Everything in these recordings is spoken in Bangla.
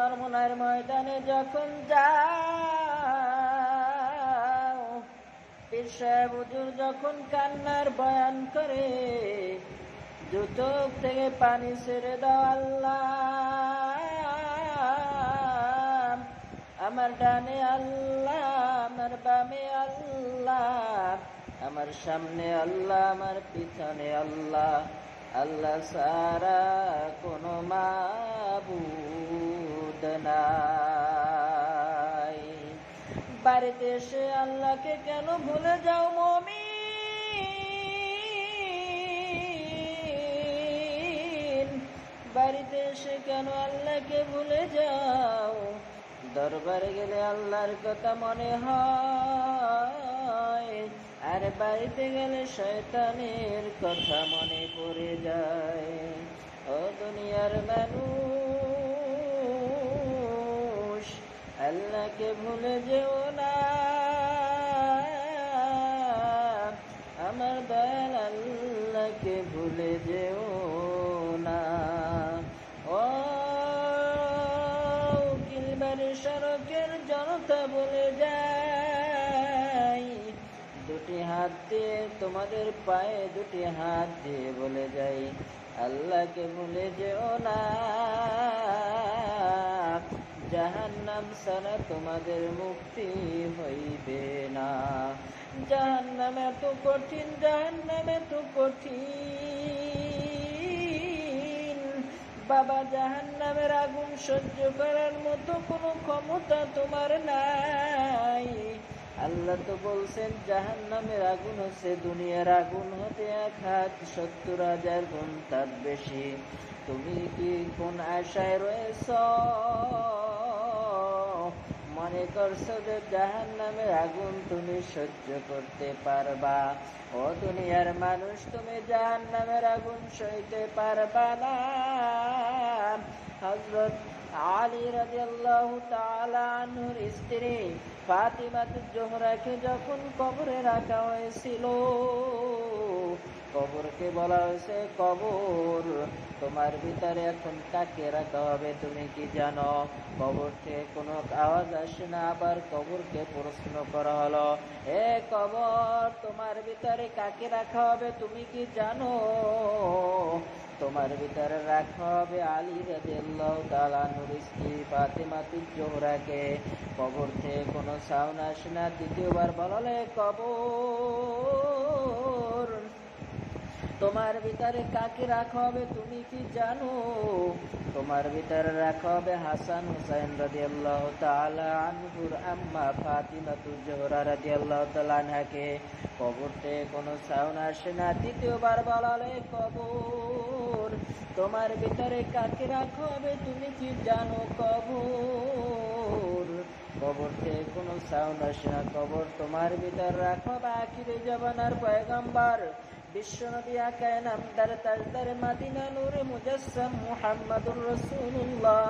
চরমনার ময়দানে যখন যাও, পীর সাহেব হুজুর যখন কান্নার বয়ান করে জুতো থেকে পানি ছেড়ে দাও আল্লাহ। আমার ডানে আল্লাহ, আমার বামে আল্লাহ, আমার সামনে আল্লাহ, আমার পিছনে আল্লাহ। আল্লাহ সারা কোনো মাবুদ নাই বাড়িতে এসে আল্লাহকে কেন ভুলে যাও মমিন? বাড়িতে এসে কেন আল্লাহকে ভুলে যাও? দরবারে গেলে আল্লাহর কথা মনে হয়। আর বাড়িতে গেলে শয়তানের কথা মনে পড়ে যায়। ও দুনিয়ার মানুষ আল্লাহকে ভুলে যেও না। আমার দয়াল আল্লাহকে ভুলে যেও না। ও কিলবার সড়কের জনতা বলে যায় দুটি হাত দিয়ে তোমাদের পায়ে দুটি হাত দিয়ে বলে যাই, আল্লাহকে ভুলে যেও না। জাহান নাম সারা তোমাদের মুক্তি হইবে না। জাহান নাম এত কঠিন জাহান নাম এত কঠিন। বাবা জাহান নামের আগুন সহ্য করার মতো কোনো ক্ষমতা তোমার নাই। আল্লাহ তো বলছেন জাহান নামের আগুন হচ্ছে দুনিয়ার আগুন, হতে হাত সত্তর হাজার তার বেশি। তুমি কি কোন আশায় রয়েছ? মনে করছ যে জাহান নামের আগুন তুমি সহ্য করতে পারবা? ও দুনিয়ার মানুষ, তুমি জাহান নামের আগুন সইতে পারবা না। হজরত আলী রাজিয়াল্লাহু তাআলা আনহুর স্ত্রী ফাতিমাত জোহরাকে যখন কবরে রাখা হয়েছিল কবরকে বলা হয়েছে, কবর, তোমার ভিতরে এখন কাকে রাখা হবে, তুমি কি জানো? কবর থেকে কোনো আওয়াজ আসে না, আবার কবরকে প্রশ্ন করা হলো, এ কবর, তোমার ভিতরে কাকে রাখা হবে, তুমি কি জানো? তোমার ভিতরে রাখা হবে আলী রাদিয়াল্লাহু তাআলা নূর, স্ত্রী ফাতেমাতু জোহরাকে। কবর থেকে কোনো সাউন্ড আসে না, দ্বিতীয়বার বললে কবর তোমার ভিতরে কাকে রাখা হবে তুমি কি জানো? তোমার ভিতরে রাখা হবে হাসান হুসাইন রাদিয়াল্লাহু তাআলা আনহুর আম্মা ফাতিমাতু জোহরা রাদিয়াল্লাহু তাআলা আনহাকে। কবর থেকে কোনো সাউন্ড আসে না, দ্বিতীয়বার বলালে কবর। তোমার ভিতরে কাকে রাখা হবে তুমি কি জানো? কবর। কবর থেকে কোনো সাউন্ড আসে না, কবর তোমার ভিতর রাখো বা আখিরে জবানার পয়গম্বর। বিশ্বনবী আকায় নামদার তার মাদিনা নূরে মুজাসসাম মুহাম্মাদুর রাসূলুল্লাহ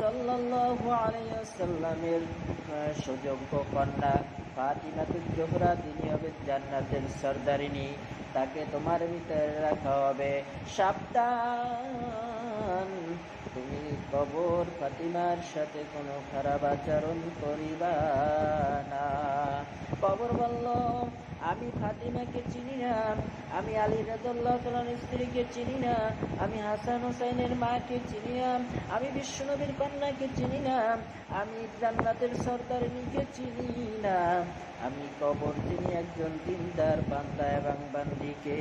সাল্লাল্লাহু আলাইহি ওয়াসাল্লামের সুযোগ্য কন্যা ফাতিমাতুজ জোহরা তিনি জান্নাতের সরদারিনী। তাকে তোমার ভিতরে রাখা হবে। সাবধান। তুমি কবর ফাতিমার সাথে কোনো খারাপ আচরণ করিবা না। কবর বলল, আমি ফাতিমাকে চিনি না, আমি আলী রাজুল্লাহ স্ত্রীকে চিনি না, আমি হাসান হোসেনের মাকে চিনি না, আমি বিষ্ণুনবীর কন্যাকে চিনি না, আমি জান্নাতের সর্দারিনীকে চিনি না। আমি কবর চিনি একজন দিনদার বান্দা এবং বান্দিকে।